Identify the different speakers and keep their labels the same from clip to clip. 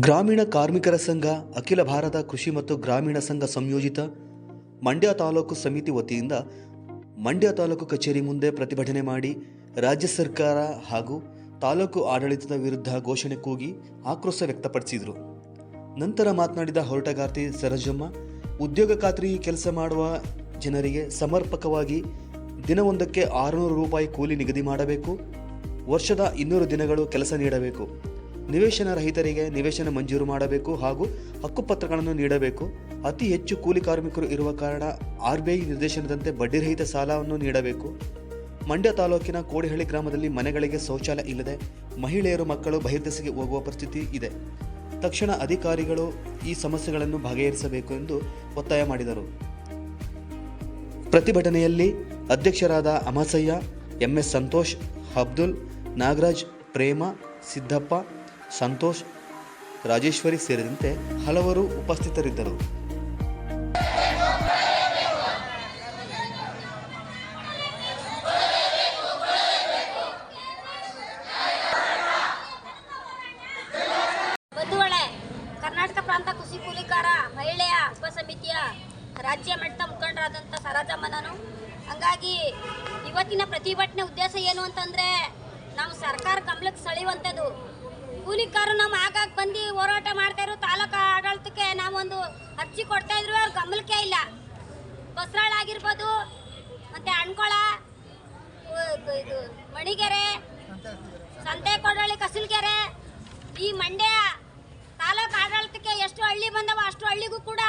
Speaker 1: ಗ್ರಾಮೀಣ ಕಾರ್ಮಿಕರ ಸಂಘ, ಅಖಿಲ ಭಾರತ ಕೃಷಿ ಮತ್ತು ಗ್ರಾಮೀಣ ಸಂಘ ಸಂಯೋಜಿತ ಮಂಡ್ಯ ತಾಲೂಕು ಸಮಿತಿ ವತಿಯಿಂದ ಮಂಡ್ಯ ತಾಲೂಕು ಕಚೇರಿ ಮುಂದೆ ಪ್ರತಿಭಟನೆ ಮಾಡಿ ರಾಜ್ಯ ಸರ್ಕಾರ ಹಾಗೂ ತಾಲೂಕು ಆಡಳಿತದ ವಿರುದ್ಧ ಘೋಷಣೆ ಕೂಗಿ ಆಕ್ರೋಶ ವ್ಯಕ್ತಪಡಿಸಿದರು. ನಂತರ ಮಾತನಾಡಿದ ಹೊರಟಗಾರ್ತಿ ಸರಜಮ್ಮ, ಉದ್ಯೋಗ ಖಾತ್ರಿ ಕೆಲಸ ಮಾಡುವ ಜನರಿಗೆ ಸಮರ್ಪಕವಾಗಿ ದಿನವೊಂದಕ್ಕೆ ಆರುನೂರು ರೂಪಾಯಿ ಕೂಲಿ ನಿಗದಿ ಮಾಡಬೇಕು. ವರ್ಷದ ಇನ್ನೂರು ದಿನಗಳು ಕೆಲಸ ನೀಡಬೇಕು. ನಿವೇಶನ ರಹಿತರಿಗೆ ನಿವೇಶನ ಮಂಜೂರು ಮಾಡಬೇಕು ಹಾಗೂ ಹಕ್ಕುಪತ್ರಗಳನ್ನು ನೀಡಬೇಕು. ಅತಿ ಹೆಚ್ಚು ಕೂಲಿ ಕಾರ್ಮಿಕರು ಇರುವ ಕಾರಣ ಆರ್ ಬಿ ಐ ನಿರ್ದೇಶನದಂತೆ ಬಡ್ಡಿರಹಿತ ಸಾಲವನ್ನು ನೀಡಬೇಕು. ಮಂಡ್ಯ ತಾಲೂಕಿನ ಕೋಡಿಹಳ್ಳಿ ಗ್ರಾಮದಲ್ಲಿ ಮನೆಗಳಿಗೆ ಶೌಚಾಲಯ ಇಲ್ಲದೆ ಮಹಿಳೆಯರು ಮಕ್ಕಳು ಬಹಿರ್ದೆಸೆಗೆ ಹೋಗುವ ಪರಿಸ್ಥಿತಿ ಇದೆ. ತಕ್ಷಣ ಅಧಿಕಾರಿಗಳು ಈ ಸಮಸ್ಯೆಗಳನ್ನು ಬಗೆಹರಿಸಬೇಕು ಎಂದು ಒತ್ತಾಯ ಮಾಡಿದರು. ಪ್ರತಿಭಟನೆಯಲ್ಲಿ ಅಧ್ಯಕ್ಷರಾದ ಅಮಸಯ್ಯ, ಎಂಎಸ್ ಸಂತೋಷ್, ಅಬ್ದುಲ್ ನಾಗರಾಜ್, ಪ್ರೇಮ, ಸಿದ್ದಪ್ಪ ಸಂತೋಷ್, ರಾಜೇಶ್ವರಿ ಸೇರಿದಂತೆ ಹಲವರು ಉಪಸ್ಥಿತರಿದ್ದರು.
Speaker 2: ಕರ್ನಾಟಕ ಪ್ರಾಂತ ಕೃಷಿ ಕೂಲಿಕಾರ, ಮಹಿಳೆಯ ಉಪಸಮಿತಿಯ ರಾಜ್ಯ ಮಟ್ಟದ ಮುಖಂಡರಾದಂಥ ಸರಾಜಮ್ಮನನು. ಹಂಗಾಗಿ ಇವತ್ತಿನ ಪ್ರತಿಭಟನೆ ಉದ್ದೇಶ ಏನು ಅಂತಂದ್ರೆ, ನಾವು ಸರ್ಕಾರ ಗಮನಕ್ಕೆ ಸೆಳೆಯುವಂಥದ್ದು ಕೂಲಿಕಾರರು ನಮ್ಮ ಆಗಾಗ ಬಂದು ಹೋರಾಟ ಮಾಡ್ತಾ ಇರೋ ತಾಲೂಕು ಆಡಳಿತಕ್ಕೆ ನಾವೊಂದು ಅರ್ಜಿ ಕೊಡ್ತಾ ಇದ್ರು, ಅವ್ರ ಗಮನಕ್ಕೆ ಇಲ್ಲ. ಬಸರಾಳ ಆಗಿರ್ಬೋದು, ಮತ್ತೆ ಅಣ್ಕೊಳ ಇದು ಮಣಿಗೆರೆ ಸಂತೆಕೊಡಳ್ಳಿ ಕಸಲ್ಗೆರೆ, ಈ ಮಂಡ್ಯ ತಾಲೂಕು ಆಡಳಿತಕ್ಕೆ ಎಷ್ಟು ಹಳ್ಳಿ ಬಂದವ ಅಷ್ಟು ಹಳ್ಳಿಗೂ ಕೂಡ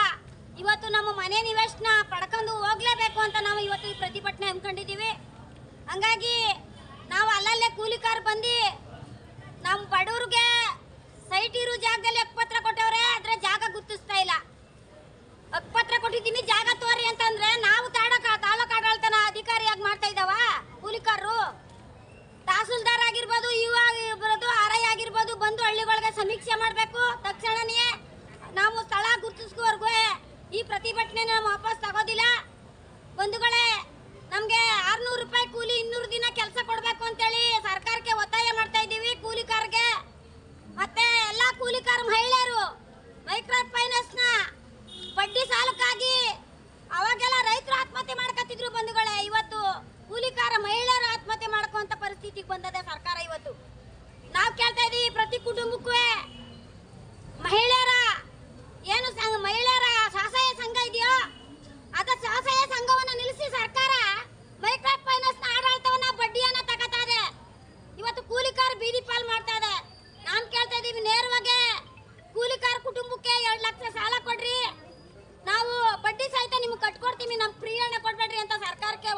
Speaker 2: ಇವತ್ತು ನಮ್ಮ ಮನೆ ನಿವೇಶನ ಪಡ್ಕೊಂಡು ಹೋಗ್ಲೇಬೇಕು ಅಂತ ನಾವು ಇವತ್ತು ಈ ಪ್ರತಿಭಟನೆ ಹಮ್ಮಿಕೊಂಡಿದ್ದೀವಿ. ಹಂಗಾಗಿ ನಾವು ಅಲ್ಲಲ್ಲೇ ಕೂಲಿಕಾರ್ ಜಾಗದಲ್ಲಿ ಅಕ್ಪತ್ರ ಕೊಟ್ಟವ್ರೆ ಅದ್ರ ಜಾಗ ಗುರ್ತಿಸ್ತಾ ಇಲ್ಲ. ಅಕ್ಪತ್ರ ಕೊಟ್ಟಿದ್ದೀನಿ, ಜಾಗ ತೋರಿ ಅಂತಂದ್ರೆ ನಾವು ತಾಡಕ ತಾಲೂಕು ಆಡಳಿತನ ಅಧಿಕಾರಿಯಾಗಿ ಮಾಡ್ತಾ ಇದ್ದಾವ? ಕೂಲಿಕಾರರು? ತಹಸೀಲ್ದಾರ್ ಆಗಿರ್ಬೋದು ಇವಾಗ ಇಬ್ಬರದು ಆರೈ ಆಗಿರ್ಬೋದು, ಬಂದು ಹಳ್ಳಿಗಳಿಗೆ ಸಮೀಕ್ಷೆ ಮಾಡಬೇಕು ತಕ್ಷಣನೇ. ನಾವು ಸ್ಥಳ ಗುರುತಿಸ್ಕೋವರೆಗೂ ಈ ಪ್ರತಿಭಟನೆ ನಾವು ವಾಪಸ್ ಮೈಕ್ರೋ ಫೈನಾನ್ಸ್ನ ಬಡ್ಡಿ ಸಾಲಕ್ಕಾಗಿ ಅವಾಗೆಲ್ಲ ರೈತರು ಆತ್ಮಹತ್ಯೆ ಮಾಡ್ಕತ್ತಿದ್ರು ಬಂಧುಗಳೇ. ಇವತ್ತು ಕೂಲಿಕಾರ ಮಹಿಳೆಯರು ಆತ್ಮಹತ್ಯೆ ಮಾಡ್ಕೊಂತ ಪರಿಸ್ಥಿತಿಗೆ ಬಂದದೆ ಸರ್ಕಾರ ಇವತ್ತು. ನಾವು ಕೇಳ್ತಾ ಇದೀವಿ ಪ್ರತಿ ಕುಟುಂಬಕ್ಕೂ ಮಹಿಳೆಯರ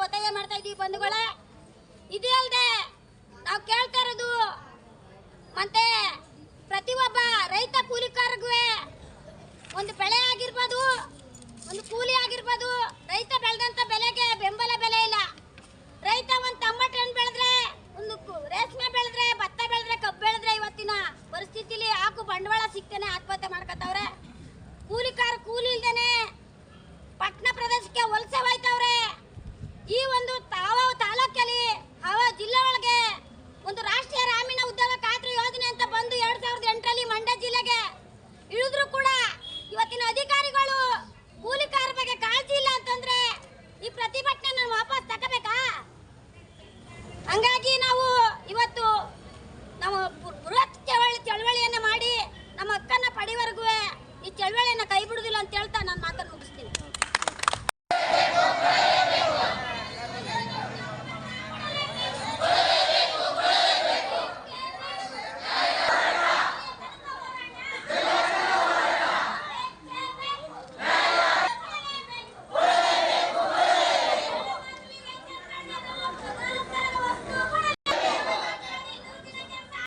Speaker 2: ಒತ್ತಾಯ ಮಾಡ್ತಾ ಇದೀವಿ ಬಂಧುಗಳೇ. ಇದೇ ಅಲ್ಲದೆ ನಾವು ಕೇಳ್ತಾ ಇರೋದು ಮತ್ತೆ ಒಬ್ಬ ರೈತ ಕೂಲಿಕಾರರಿಗೂ ಒಂದು ಬೆಳೆ ಆಗಿರ್ಬೋದು, ಒಂದು ಕೂಲಿ ಆಗಿರ್ಬೋದು, ರೈತ ಬೆಳೆದಂತ ಬೆಲೆಗೆ ಬೆಂಬಲ ಬೆಲೆ ಇಲ್ಲ. ರೈತ ಒಂದು ಟಮಟ ಹಣ್ಣು ಬೆಳೆದ್ರೆ, ಒಂದು ರೇಷ್ಮೆ ಬೆಳೆದ್ರೆ, ಭತ್ತ ಬೆಳೆದ್ರೆ, ಕಬ್ಬು ಬೆಳೆದ್ರೆ ಇವತ್ತಿನ ಪರಿಸ್ಥಿತಿಲಿ ಹಾಕು ಬಂಡವಾಳ ಸಿಗ್ತಾನೆ ಆತ್ಮಹತ್ಯೆ ಮಾಡ್ಕೊತಾವ್ರೆ ಕೂಲಿಕಾರ ಕೂಲಿ ಇಲ್ದೇನೆ ಪಟ್ಟಣ ಪ್ರದೇಶಕ್ಕೆ ವಲಸೆ ಹಂಗಾಗಿ ನಾವು ಇವತ್ತು ನಮ್ಮ ಬೃಹತ್ ಚಳವಳಿ ಚಳವಳಿಯನ್ನು ಮಾಡಿ ನಮ್ಮ ಅಕ್ಕನ ಪಡೆಯವರೆಗೂ ಈ ಚಳವಳಿಯನ್ನು ಕೈ ಬಿಡೋದು